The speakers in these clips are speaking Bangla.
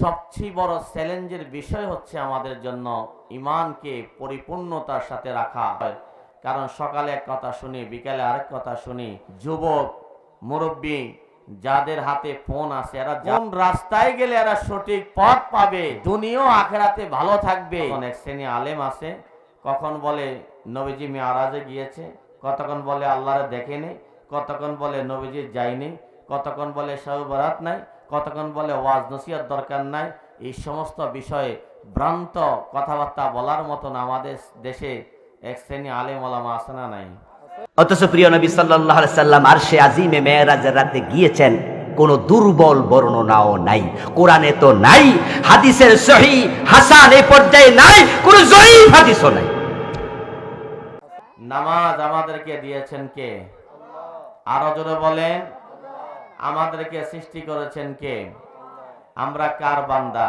সবচেয়ে বড় চ্যালেঞ্জের বিষয় হচ্ছে আমাদের জন্য ইমানকে পরিপূর্ণতার সাথে রাখা হয়। কারণ সকালে এক কথা শুনি, বিকালে আরেক কথা শুনি, যুবক, মুরব্বী যাদের হাতে ফোন আছে, এরা কোন রাস্তায় গেলে এরা সঠিক পথ পাবে? দুনিয়াও আখেরাতে ভালো থাকবে। অনেক শ্রেণি আলেম আছে, কখন বলে, নবীজি মেয়ারাজে গিয়েছে? কতক্ষণ বলে, আল্লাহরে দেখেনি কতক্ষণ বলে, নবীজি যায়নি? কতক্ষণ বলে সব বরাত নাই? কতক্ষণ বলে ওয়াজ নসিয়ার দরকার নাই? এই সমস্ত বিষয়ে ভ্রান্ত কথাবার্তা বলার মতন আমাদের দেশে এক শ্রেণি আলেম আছে না নাই? অথচ প্রিয় নবী সাল্লাহ সাল্লাম আর সে আজিমে মেয়েরাজের রাতে গিয়েছেন কোনো দুর্বল বর্ণনাও নাই কোরআনে তো নাই হাদিসের সহি হাসান এই পর্যায়ে নাই কোন জয়ীফ হাদিসও নাই। নামাজ আমাদেরকে দিয়েছেন কে? আরও জোরে বলেন। আমাদেরকে সৃষ্টি করেছেন কে? আমরা কার বান্দা?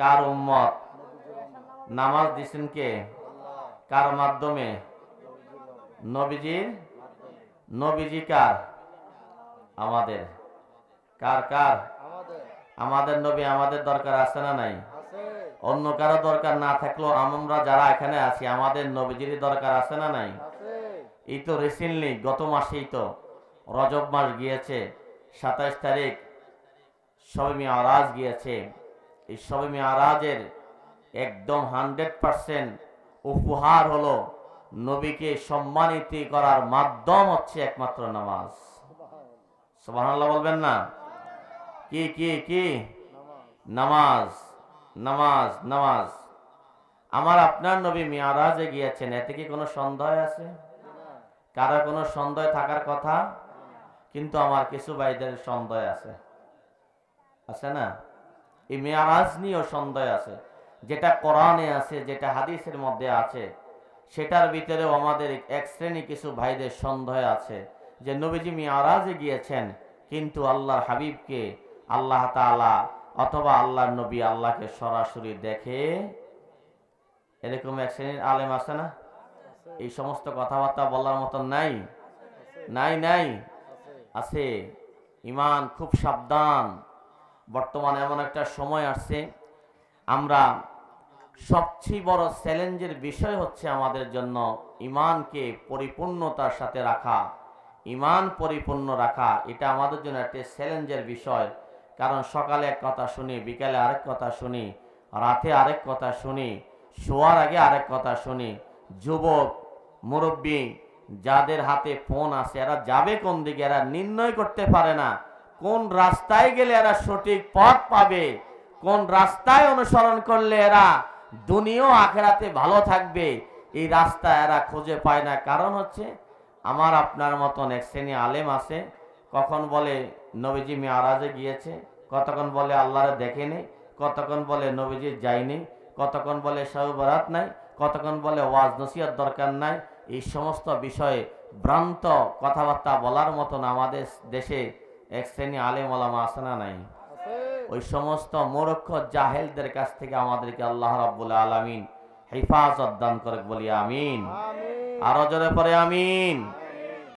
কার উম্মত? নামাজ দিছেন কে? কার মাধ্যমে? নবীজির নবীজি কার? আমাদের। কার কার? আমাদের নবী আমাদের দরকার আছে না নাই? অন্য কারও দরকার না থাকলেও আমরা যারা এখানে আছি, আমাদের নবীজির দরকার আছে না নাই? এই তো রিসেন্টলি গত মাসেই তো রজব মাস গিয়েছে। সাতাইশ তারিখ সবে আরাজ গিয়েছে। এই সবে আরাজের একদম হান্ড্রেড পার্সেন্ট উপহার হলো নবীকে সম্মানিত করার মাধ্যম হচ্ছে একমাত্র নামাজ। সুবহানাল্লাহ বলবেন না? কি কি কি? নামাজ নামাজ নামাজ। আমার আপনার নবী মিয়ারাজে গিয়েছেন, এতে কি কোনো সন্দেহ আছে? কারও কোনো সন্দেহ থাকার কথা? কিন্তু আমার কিছু ভাইদের সন্দেহ আছে। আছে না? এই মেয়ারাজ নিয়েও সন্দেহ আছে। যেটা কোরআনে আছে, যেটা হাদিসের মধ্যে আছে, সেটার ভিতরেও আমাদের এক শ্রেণি কিছু ভাইদের সন্দেহ আছে যে নবীজি মিয়ারাজে গিয়েছেন, কিন্তু আল্লাহ হাবিবকে, আল্লাহ তাআলা অথবা আল্লাহর নবী আল্লাহকে সরাসরি দেখে, এরকম এক শ্রেণির আলেম আছে না? এই সমস্ত কথাবার্তা বলার মতন নাই। নাই নাই। আছে। ইমান খুব সাবধান। বর্তমানে এমন একটা সময় আসছে, আমরা সবচেয়ে বড় চ্যালেঞ্জের বিষয় হচ্ছে আমাদের জন্য ইমানকে পরিপূর্ণতার সাথে রাখা। ইমান পরিপূর্ণ রাখা, এটা আমাদের জন্য একটা চ্যালেঞ্জের বিষয়। কারণ সকালে এক কথা শুনি, বিকালে আরেক কথা শুনি, রাতে আরেক কথা শুনি, শোয়ার আগে আরেক কথা শুনি। যুবক, মুরব্বী যাদের হাতে ফোন আছে, এরা যাবে কোন দিকে? এরা নির্ণয় করতে পারে না। কোন রাস্তায় গেলে এরা সঠিক পথ পাবে? কোন রাস্তায় অনুসরণ করলে এরা দুনিয়াও আখেরাতে ভালো থাকবে? এই রাস্তা এরা খুঁজে পায় না। কারণ হচ্ছে, আমার আপনার মতন এক শ্রেণি আলেম আছে, কখন বলে নবীজি মেয়ারাজে গিয়েছে, কতক্ষণ বলে আল্লাহরে দেখেনি কতক্ষণ বলে নবীজি যায়নি কতক্ষণ বলে সব বরাত নাই, কতক্ষণ বলে ওয়াজ নসিয়ার দরকার নাই এই সমস্ত বিষয়ে ভ্রান্ত কথাবার্তা বলার মতন আমাদের দেশে এক শ্রেণি আলেম আলামা আছে না নাই? ওই সমস্ত মোরক্ষ জাহেলদের কাছ থেকে আমাদেরকে আল্লাহ রাব্বুল আলামিন হেফাজত দান করে বলি আমিন। আরও জোরে পরে আমিন।